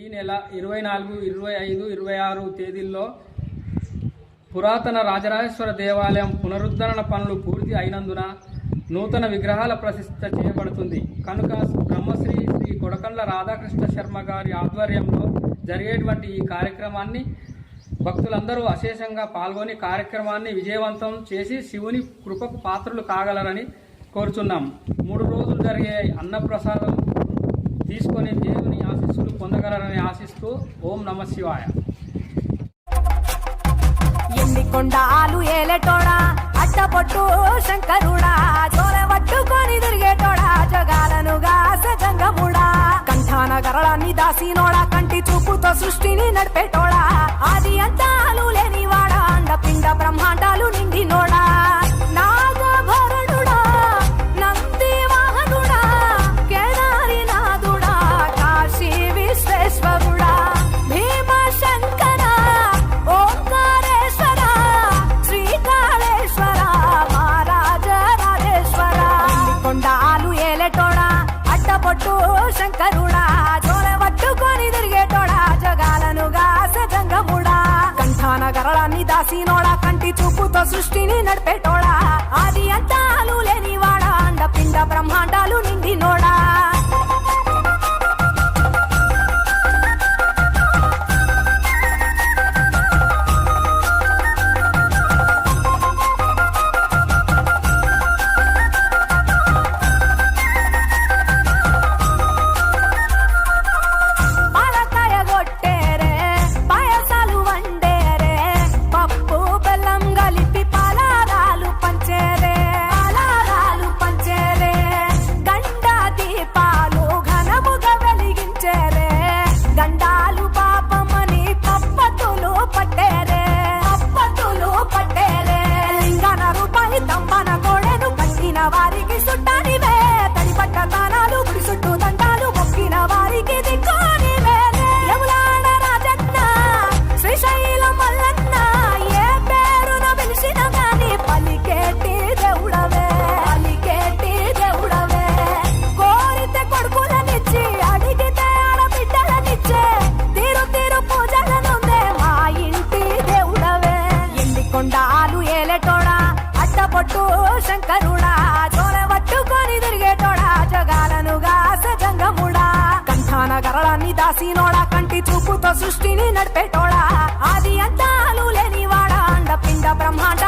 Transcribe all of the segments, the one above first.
ఈ నెల ఇరవై నాలుగు ఇరవై ఐదు ఇరవై ఆరు తేదీల్లో పురాతన రాజరాజేశ్వర దేవాలయం పునరుద్ధరణ పనులు పూర్తి అయినందున నూతన విగ్రహాల ప్రతిష్ఠ చేయబడుతుంది. కనుక బ్రహ్మశ్రీ శ్రీ కొడకండ్ల రాధాకృష్ణ శర్మ గారి ఆధ్వర్యంలో జరిగేటువంటి ఈ కార్యక్రమాన్ని భక్తులందరూ అశేషంగా పాల్గొని కార్యక్రమాన్ని విజయవంతం చేసి శివుని కృపకు పాత్రలు కాగలరని కోరుచున్నాం. మూడు రోజులు జరిగే అన్నప్రసాదం తీసుకొని దేవుని ఆశీస్సులు పొందగలరని ఆశిస్తూ ఓం నమ శివాయ. ఎన్ని కొండాలు ఏలేటోడా? అట్టపొట్టు శంకరుడా? చోర పట్టుకొని తిరిగేటోడా? జగాలను గాస జంగముడా కంఠాన గరళాన్ని దాసినోడా? కంటి చూపుతో సృష్టిని నడిపేటోడా? పట్టు శంకరుడా జోల పట్టుకొని తిరిగేటోడా జగాలనుగా సజంగముడా కంఠాన గరళాన్ని దాసినోడా కంటి చూపుతో సృష్టిని నడిపేటోడా ఆది అంతాలు లేనివాడా అండ పిండ బ్రహ్మాండాలు నిండినోడా గరళాన్ని కంటి చూపుతో సృష్టిని నడిపేటోడా? ఆది అంతాలు లేనివాడా? అండ పిండ బ్రహ్మాండ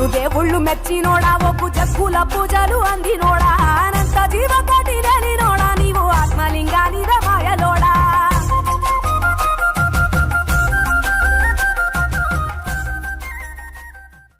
దేవాను దేవుళ్ళు మెచ్చినోడా ఒప్పు జగ్గుల పూజలు అందినోడా? అనంత జీవకోటి